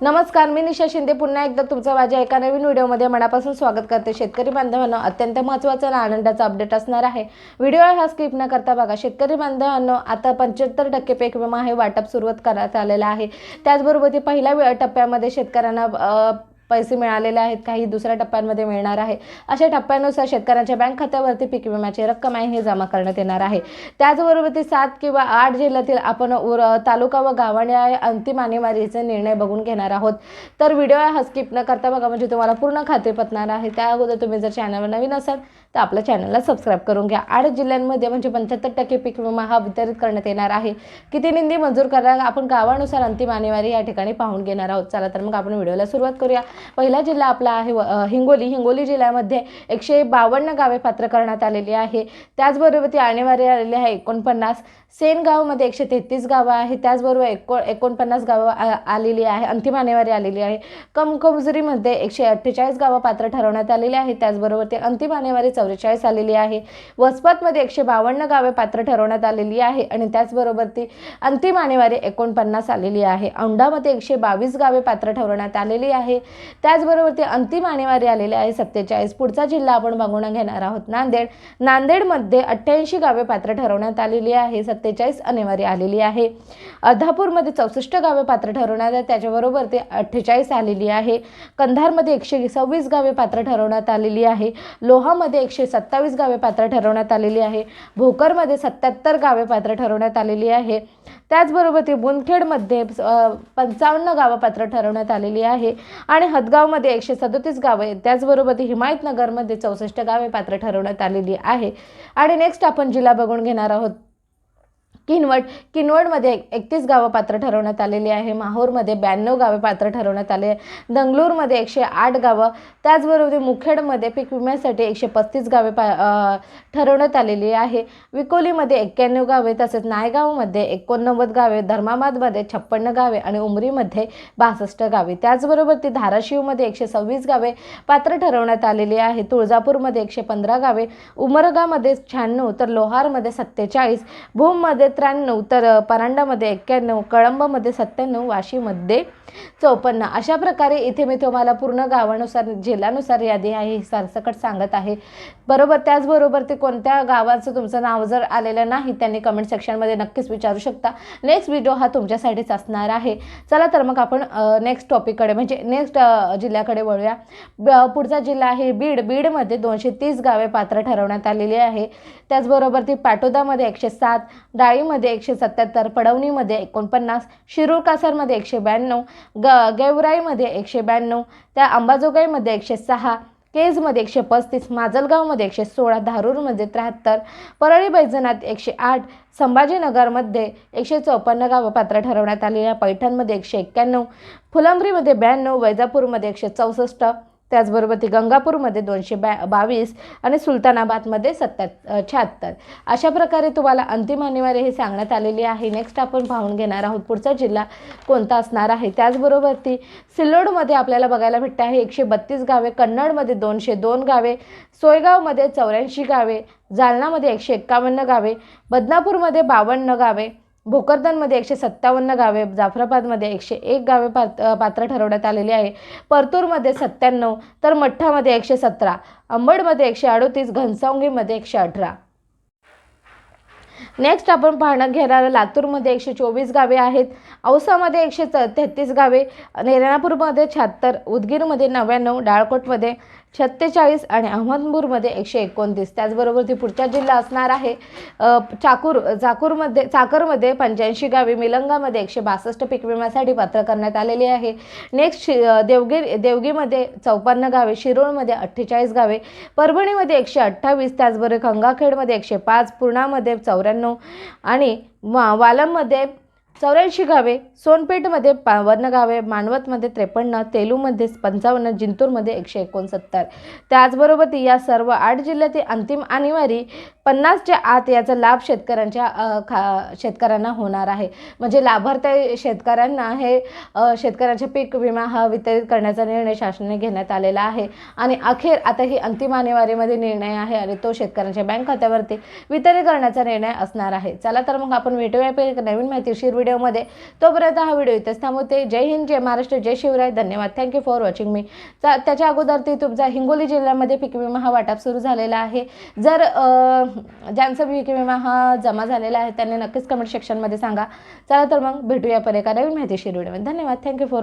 नमस्कार मी निशा शिंदे. पुन्हा एकदा तुमचं माझ्या एका नवीन व्हिडिओमध्ये मनापासून स्वागत करते. शेतकरी बांधवांनो अत्यंत महत्त्वाचा आणि आनंदाचा अपडेट असणार आहे. व्हिडिओ हा स्किप न करता बघा. शेतकरी बांधवांनो आता पंच्याहत्तर टक्के पीक विमा हे वाटप सुरुवात करण्यात आलेलं आहे. त्याचबरोबर ते पहिल्या टप्प्यामध्ये शेतकऱ्यांना पैसे मिळालेले आहेत काही दुसऱ्या टप्प्यांमध्ये मिळणार आहे. अशा टप्प्यानुसार शेतकऱ्यांच्या बँक खात्यावरती पीक विम्याची रक्कम आहे हे जमा करण्यात येणार आहे. त्याचबरोबर ते सात किंवा आठ जिल्ह्यातील आपण उर तालुका व गावाने अंतिम आणीबाणीचे निर्णय बघून घेणार आहोत. तर व्हिडिओ हा स्किप न करता बघा म्हणजे तुम्हाला पूर्ण खात्री पटणार आहे. त्या अगोदर तुम्ही जर चॅनलवर नवीन असाल तर आपल्या चॅनलला सबस्क्राईब करून घ्या. आठ जिल्ह्यांमध्ये म्हणजे पंच्याहत्तर टक्के पीक विमा हा वितरित करण्यात येणार आहे. किती निंदी मंजूर करा आपण गावानुसार अंतिम आणेवारी या ठिकाणी पाहून घेणार आहोत. चला तर मग आपण व्हिडिओला सुरुवात करूया. पहिला जिल्हा आपला आहे हिंगोली. हिंगोली जिल्ह्यामध्ये एकशे बावन्न गावे पात्र करण्यात आलेली आहे. त्याचबरोबर ती आणेवारी आलेली आहे एकोणपन्नास. सेनगावमध्ये एकशे तेहतीस गावं आहे त्याचबरोबर एको एकोणपन्नास गावं आ- आलेली आहे. अंतिम आणेवारी आलेली आहे. कमकमजुरीमध्ये एकशे अठ्ठेचाळीस गावं पात्र ठरवण्यात आलेली आहे. त्याचबरोबर ते अंतिम आणेवारी चौवेचाळीस आलेली आहे. वसमतमध्ये एकशे बावन्न गावे पात्र ठरवण्यात आलेली आहे आणि त्याचबरोबर ती अंतिम आणेवारी एकोणपन्नास आलेली आहे. औंढामध्ये एकशे बावीस गावे पात्र ठरवण्यात आलेली आहे. त्याचबरोबर ते अंतिम आणेवारी आलेले आहे सत्तेचाळीस. पुढचा जिल्हा आपण बघून घेणार आहोत. नांदेड. नांदेडमध्ये अठ्ठ्याऐंशी गावे पात्र ठरवण्यात आलेली आहे. सत्तेचाळीस आणेवारी आलेली आहे. अर्धापूरमध्ये चौसष्ट गावे पात्र ठरवण्यात आहे. त्याच्याबरोबर ते अठ्ठेचाळीस आलेली आहे. कंधारमध्ये एकशे सव्वीस गावे पात्र ठरवण्यात आलेली आहे. लोहामध्ये एकशे सत्तावीस गावे पात्र ठरवण्यात आलेली आहे. भोकरमध्ये सत्याहत्तर गावे पात्र ठरवण्यात आलेली आहे. त्याचबरोबर ते बुनखेडमध्ये पंचावन्न गावं पात्र ठरवण्यात आलेली आहे. आणि हदगावमध्ये एकशे सदोतीस गावे त्याचबरोबर हिमायतनगरमध्ये चौसष्ट गावे पात्र ठरवण्यात आलेली आहे. आणि नेक्स्ट आपण जिल्हा बघून घेणार आहोत. किनवट किनवटमध्ये एकतीस गावं पात्र ठरवण्यात आलेली आहे. माहूरमध्ये ब्याण्णव गावे पात्र ठरवण्यात आले. आहे दंगलूरमध्ये एकशे आठ गावं त्याचबरोबर मुखेडमध्ये पीक विम्यासाठी एकशे पस्तीस गावे पा ठरवण्यात आलेली आहे. विकोलीमध्ये एक्क्याण्णव गावे तसेच नायगावमध्ये एकोणनव्वद गावे धर्माबादमध्ये छप्पन्न गावे आणि उमरीमध्ये बासष्ट गावे. त्याचबरोबर ती धाराशिवमध्ये एकशे सव्वीस गावे पात्र ठरवण्यात आलेली आहे. तुळजापूरमध्ये एकशे पंधरा गावे उमरगामध्ये शहाण्णव तर लोहारमध्ये सत्तेचाळीस भूममध्ये त्र्याण्णव तर परांडामध्ये एक्क्याण्णव कळंबमध्ये सत्त्याण्णव वाशीमध्ये चौपन्न. अशा प्रकारे इथे मी तुम्हाला पूर्ण गावानुसार जिल्ह्यानुसार यादी आहे ही सरसकट सांगत आहे. बरोबर त्याचबरोबर ते कोणत्या गावाचं तुमचं नाव जर आलेलं नाही त्यांनी कमेंट सेक्शनमध्ये नक्कीच विचारू शकता. नेक्स्ट व्हिडिओ हा तुमच्यासाठीच असणार आहे. चला तर मग आपण नेक्स्ट टॉपिककडे म्हणजे नेक्स्ट जिल्ह्याकडे वळूया. ब- पुढचा जिल्हा आहे बीड. बीडमध्ये दोनशे तीस गावे पात्र ठरवण्यात आलेली आहे. त्याचबरोबर ती पाटोदामध्ये एकशे सात डाळी वाईमध्ये एकशे सत्याहत्तर पडवणीमध्ये एकोणपन्नास शिरूर कासारमध्ये एकशे ब्याण्णव ग गेवराईमध्ये एकशे ब्याण्णव त्या अंबाजोगाईमध्ये एकशे सहा केजमध्ये एकशे पस्तीस माजलगावमध्ये एकशे सोळा धारूरमध्ये त्र्याहत्तर परळी बैजनाथ एकशे आठ संभाजीनगरमध्ये एकशे चौपन्न गावं पात्र ठरवण्यात आलेल्या पैठणमध्ये एकशे एक्क्याण्णव फुलंब्रीमध्ये ब्याण्णव वैजापूरमध्ये एकशे चौसष्ट त्याचबरोबर ती गंगापूरमध्ये दोनशे बॅ बावीस आणि सुलतानाबादमध्ये सत्त्या शहात्तर. अशा प्रकारे तुम्हाला अंतिम अनिवार्य हे सांगण्यात आलेली आहे. नेक्स्ट आपण पाहून घेणार आहोत पुढचा जिल्हा कोणता असणार आहे. त्याचबरोबर ती सिल्लोडमध्ये आपल्याला बघायला भेटते आहे एकशे बत्तीस गावे कन्नडमध्ये दोनशे दोन गावे सोयगावमध्ये चौऱ्याऐंशी गावे जालनामध्ये एकशे एक्कावन्न गावे बदनापूरमध्ये बावन्न गावे भोकरदनमध्ये एकशे सत्तावन्न गावे जाफराबादमध्ये एकशे एक गावे पात पात्र ठरवण्यात आलेली आहे. परतूरमध्ये सत्त्याण्णव तर मठ्ठामध्ये एकशे सतरा अंबडमध्ये एकशे अडोतीस घनसावंगीमध्ये एकशे अठरा. नेक्स्ट आपण पाहणं घेणार लातूरमध्ये एकशे चोवीस गावे आहेत. औसामध्ये एकशे च तेहतीस गावे नेराणापूरमध्ये शहात्तर उदगीरमध्ये नव्याण्णव डाळकोटमध्ये सत्तेचाळीस आणि अहमदपूरमध्ये एकशे एकोणतीस. त्याचबरोबर ती पुढचा जिल्हा असणार आहे. चाकूर चाकूरमध्ये चाकरमध्ये पंच्याऐंशी गावे मिलंगामध्ये एकशे बासष्ट पीक विम्यासाठी पात्र करण्यात आलेली आहे. नेक्स्ट शि देवगिर देवगीमध्ये चौपन्न गावे शिरोळमध्ये अठ्ठेचाळीस गावे परभणीमध्ये एकशे अठ्ठावीस त्याचबरोबर गंगाखेडमध्ये एकशे पाच पूर्णामध्ये चौऱ्याण्णव आणि वा वालममध्ये चौऱ्याऐंशी गावे सोनपेठमध्ये बावन्न गावे मानवतमध्ये त्रेपन्न तेलूमध्ये पंचावन्न जिंतूरमध्ये एकशे एकोणसत्तर. त्याचबरोबर ती या सर्व आठ जिल्ह्यातील अंतिम आणीवारी पन्नासच्या आत याचा लाभ शेतकऱ्यांच्या खा शेतकऱ्यांना होणार आहे. म्हणजे लाभार्थी शेतकऱ्यांना हे शेतकऱ्यांच्या पीक विमा हा वितरित करण्याचा निर्णय शासनाने घेण्यात आलेला आहे. आणि अखेर आता ही अंतिम आणेवारीमध्ये निर्णय आहे आणि तो शेतकऱ्यांच्या बँक खात्यावरती वितरित करण्याचा निर्णय असणार आहे. चला तर मग आपण भेटूया पे- एक नवीन माहितीशीर व्हिडिओमध्ये. तोपर्यंत हा व्हिडिओ इथेच थांबवते. जय हिंद जय महाराष्ट्र जय शिवराय. धन्यवाद. थँक्यू फॉर वॉचिंग मी त्याच्या अगोदर ती तुमचा हिंगोली जिल्ह्यामध्ये पीक विमा हा वाटप सुरू झालेला आहे. जर ज्यांचा पीक विमा हा जमा झालेला आहे त्यांनी नक्कीच कमेंट सेक्शनमध्ये सांगा. चला तर मग भेटूया पण एका नवीन माहितीशीर व्हिडिओमध्ये धन्यवाद. Thank you for